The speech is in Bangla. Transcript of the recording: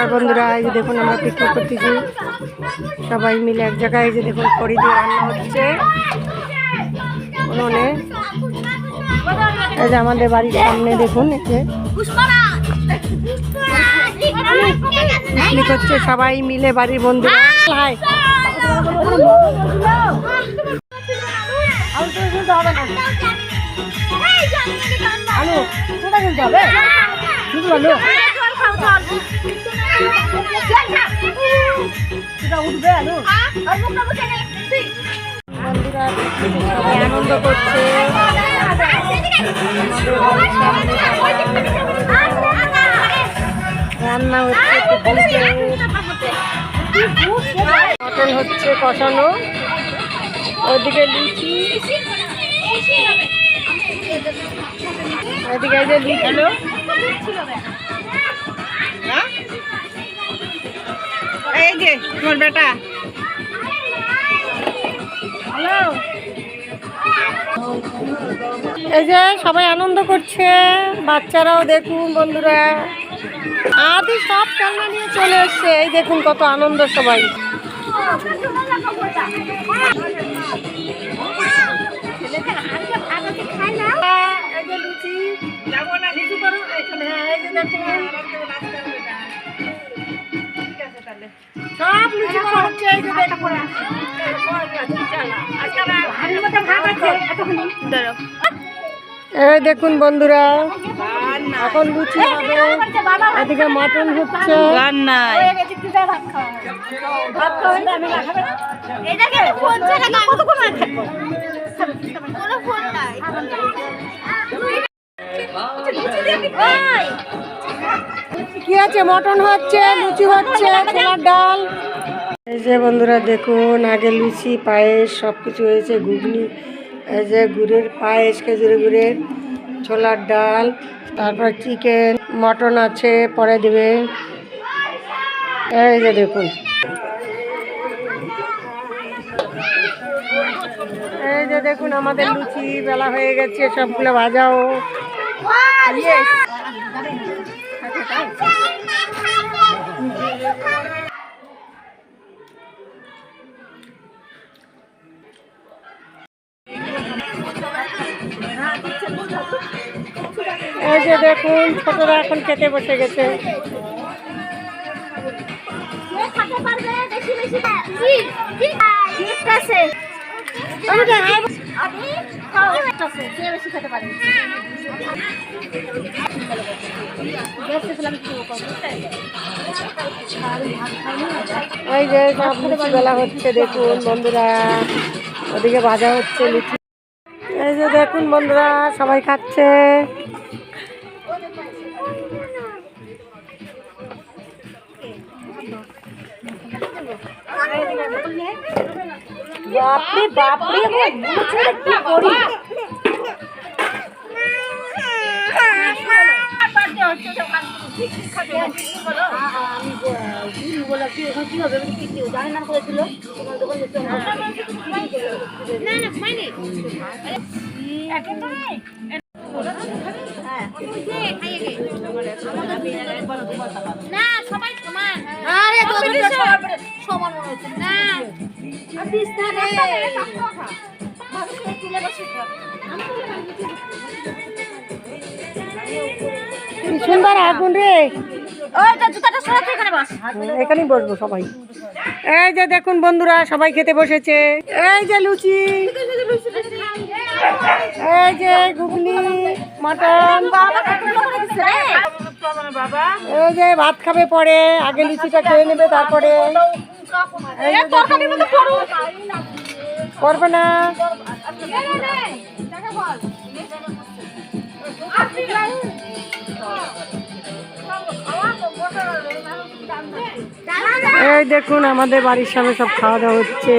নমস্কার বন্ধুরা এই যে দেখুন আমরা পিকনিক করতেছি। সবাই মিলে এক জায়গায় এই যে দেখুন খড়ি দিয়ে রান্না হচ্ছে। উনুনে। এই যে আমাদের বাড়ির সামনে দেখুন যে। পিকনিক হচ্ছে সবাই মিলে বাড়ির বন্ধুরা। হাই। আলু। কোথা কিনতে হবে সবাই আনন্দ করছে রান্না হচ্ছে মটন হচ্ছে কষানো। ওদিকে লুচি। ওদিকে যে হ্যালো এই যে তোমার বেটা। হ্যালো। এই যে সবাই আনন্দ করছে বাচ্চারাও দেখুন বন্ধুরা। আদি সব খেলনা নিয়ে চলে এসছে। এই দেখুন কত আনন্দ সবাই। এই যে লুচি। লুচি করুন এখানে। এই যে দেখুন। দেখুন বন্ধুরা, এখন হবে এদিকে মটন হচ্ছে। কি আছে? মটন হচ্ছে, লুচি হচ্ছে, ছোলার ডাল। এই যে বন্ধুরা দেখুন, আগে লুচি, পায়েস সব কিছু হয়েছে, ঘুগনি, এই যে গুড়ের পায়েস খেজুরি গুড়ের, ছোলার ডাল, তারপর চিকেন, মটন আছে, পরে দেবে। এই যে দেখুন। এই যে দেখুন, আমাদের লুচি বেলা হয়ে গেছে, সবগুলো ভাজাও। এই যে দেখুন ছোটরা এখন খেতে বসে গেছে। এই যে সব বেলা হচ্ছে দেখুন বন্ধুরা। ওদিকে ভাজা হচ্ছে লুচি। এই যে দেখুন বন্ধুরা সবাই খাচ্ছে। বাপরে বাপরে কি করি না সমান মনে হচ্ছে না দিস না রে তুলে বসে কি সুন্দর আগুন রে এখানেই বসবো সবাই এই যে দেখুন বন্ধুরা সবাই খেতে বসেছে এই যে লুচি এই যে ঘুগনি মটন এই যে ভাত খাবে পরে, আগে লুচিটা খেয়ে নেবে তারপরে। করবে না। এই দেখুন, আমাদের বাড়ির সামনে সব খাওয়া দাওয়া হচ্ছে।